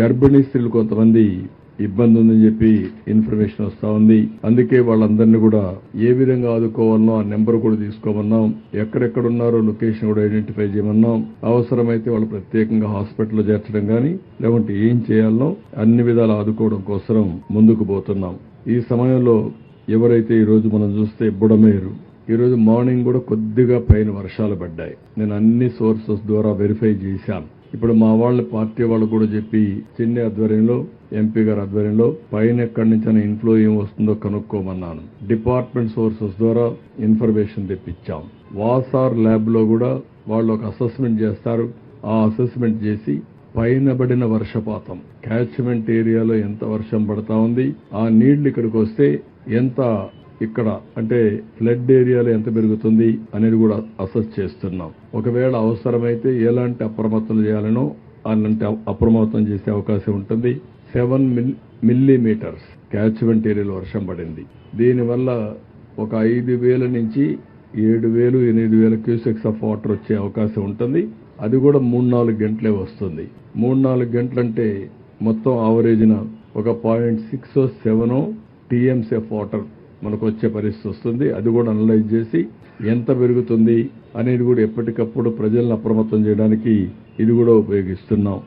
గర్భిణీ స్త్రీలు కొంతమంది ఇబ్బంది ఉందని చెప్పి ఇన్ఫర్మేషన్ వస్తా ఉంది. అందుకే వాళ్ళందరినీ కూడా ఏ విధంగా ఆదుకోవాలనో ఆ నెంబర్ కూడా తీసుకోమన్నాం. ఎక్కడెక్కడ ఉన్నారో లొకేషన్ కూడా ఐడెంటిఫై చేయమన్నాం. అవసరమైతే వాళ్ళు ప్రత్యేకంగా హాస్పిటల్లో చేర్చడం కానీ లేకుంటే ఏం చేయాలనో అన్ని విధాలు ఆదుకోవడం కోసం ముందుకు పోతున్నాం. ఈ సమయంలో ఎవరైతే ఈ రోజు మనం చూస్తే బుడమేరు ఈరోజు మార్నింగ్ కూడా కొద్దిగా పైన వర్షాలు పడ్డాయి. నేను అన్ని సోర్సెస్ ద్వారా వెరిఫై చేశాను. ఇప్పుడు మా వాళ్ళ పార్టీ వాళ్ళు కూడా చెప్పి చిన్ని ఆధ్వర్యంలో ఎంపీ గారి ఆధ్వర్యంలో పైన ఎక్కడి నుంచి ఇన్ఫ్లో ఏం వస్తుందో కనుక్కోమన్నాను. డిపార్ట్మెంట్ సోర్సెస్ ద్వారా ఇన్ఫర్మేషన్ తెప్పించాం. వాసార్ ల్యాబ్లో కూడా వాళ్ళు ఒక అసెస్మెంట్ చేస్తారు. ఆ అసెస్మెంట్ చేసి పైనబడిన వర్షపాతం క్యాచ్మెంట్ ఏరియాలో ఎంత వర్షం పడతా ఉంది ఆ నీళ్ళు ఇక్కడికి వస్తే ఎంత ఇక్కడ అంటే ఫ్లడ్ ఏరియాలో ఎంత పెరుగుతుంది అనేది కూడా అసెస్ చేస్తున్నాం. ఒకవేళ అవసరమైతే ఎలాంటి అప్రమత్తం చేయాలనో అలాంటి అప్రమత్తం చేసే అవకాశం ఉంటుంది. సెవెన్ మిల్లీమీటర్స్ క్యాచ్మెంట్ ఏరియాలో వర్షం పడింది. దీనివల్ల ఒక ఐదు వేల నుంచి ఏడు వేలు ఎనిమిది వేల క్యూసెక్స్ ఆఫ్ వాటర్ వచ్చే అవకాశం ఉంటుంది. అది కూడా మూడు నాలుగు గంటలే వస్తుంది. మూడు నాలుగు గంటలంటే మొత్తం ఆవరేజ్న ఒక point six seven TMC of water మనకు వచ్చే పరిస్థితి వస్తుంది. అది కూడా అనలైజ్ చేసి ఎంత పెరుగుతుంది అనేది కూడా ఎప్పటికప్పుడు ప్రజలను అప్రమత్తం చేయడానికి ఇది కూడా ఉపయోగిస్తున్నాం.